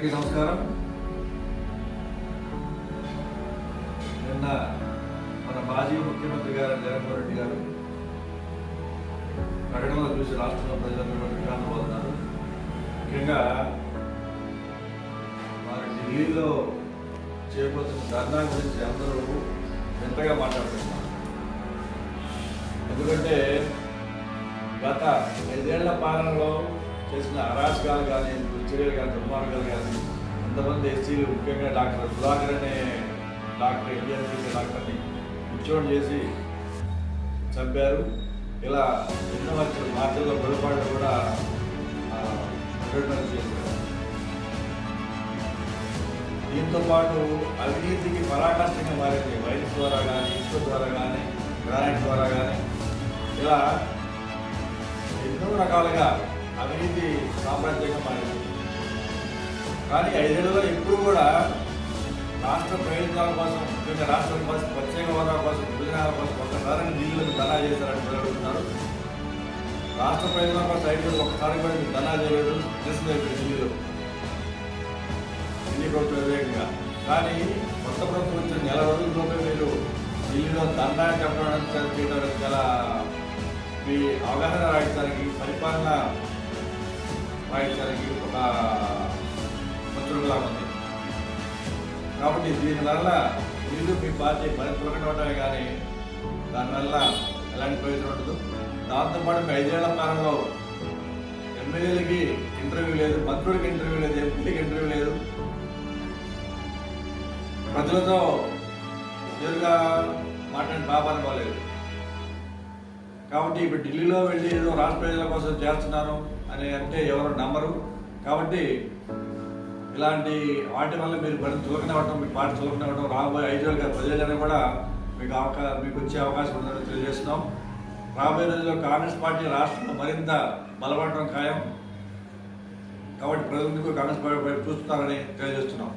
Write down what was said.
అందరికీ నమస్కారం. నిన్న మన మాజీ ముఖ్యమంత్రి గారు జగన్మోహన్ రెడ్డి గారు ప్రకటనలో చూసి రాష్ట్రంలో ప్రజలందరూ వికాంతపోతున్నారు ముఖ్యంగా వారి ఢిల్లీలో చేయబోతున్న ధర్నా గురించి అందరూ ఎంతగా మాట్లాడుతున్నారు. ఎందుకంటే గత ఐదేళ్ళ పాలనలో చేసిన అరాచకాలు కానీ చర్యలు కానీ దుర్మార్గాలు కానీ కొంతమంది ఎస్సీలు ముఖ్యంగా డాక్టర్ సుధాకర్ అనే డాక్టర్ ఇండియన్ చేసే డాక్టర్ని ఉద్యోగం చేసి చంపారు. ఇలా ఎన్నో వచ్చిన మార్చల్లో పొరపాటు కూడా ప్రకటన చేశారు. దీంతో పాటు అవినీతికి పరాకాష్టంగా మారింది. వైద్య ద్వారా కానీ ఇసుక ద్వారా కానీ గ్రానైట్ ద్వారా కానీ ఇలా ఎన్నో రకాలుగా అవినీతి సామ్రాజ్యంగా మారింది. కానీ ఐదేళ్ళలో ఎప్పుడు కూడా రాష్ట్ర ప్రయోజనాల కోసం ముఖ్యంగా రాష్ట్రం కోసం ప్రత్యేక హోదా కోసం విభజనాల కోసం ఒక్కసారి ఢిల్లీలకు ధనా చేశారని ప్రకటిస్తున్నారు రాష్ట్ర ప్రయోజనాల కోసం ఐదు ఒకసారి కూడా మీకు ధనా చేయలేదు. చేసింది ఢిల్లీలో. ఢిల్లీ ప్రభుత్వం వ్యతిరేకంగా కానీ కొత్త ప్రభుత్వం వచ్చిన నెల రోజుల్లోపే మీరు ఢిల్లీలో దండా చెప్పడం చేయడం చాలా మీ అవగాహన రాయించడానికి పరిపాలన రాయించడానికి ఒక మంత్రులుగా ఉంది. కాబట్టి దీనివల్ల మీరు మీ పార్టీ పని తొలగటమే కానీ దానివల్ల ఎలాంటి ప్రయోజనం ఉండదు. దాంతోపాటు మీ ఐదేళ్ళ కాలంలో ఎమ్మెల్యేలకి ఇంటర్వ్యూ లేదు మంత్రులకి ఇంటర్వ్యూ లేదు ఎంపీలకి ఇంటర్వ్యూ లేదు. ప్రజలతో నేరుగా మాట్లాడిన పాపాన్ని పోలేదు కాబట్టి ఇప్పుడు ఢిల్లీలో వెళ్ళి ఏదో రాష్ట్ర ప్రజల కోసం చేస్తున్నాను. అని అంటే ఎవరు నమ్మరు. కాబట్టి ఇలాంటి వాటి వల్ల మీరు పని చులకనవ్వటం మీ పార్టీ చులకనవ్వటం రాబోయే ఐదు వేలుగా ప్రజలని కూడా మీకు అవకాశం మీకు వచ్చే అవకాశం ఉందని తెలియజేస్తున్నాం. రాబోయే రోజుల్లో కాంగ్రెస్ పార్టీ రాష్ట్రంలో మరింత బలపడటం ఖాయం. కాబట్టి ప్రజలందుకు కాంగ్రెస్ పార్టీ చూస్తున్నారని తెలియజేస్తున్నాం.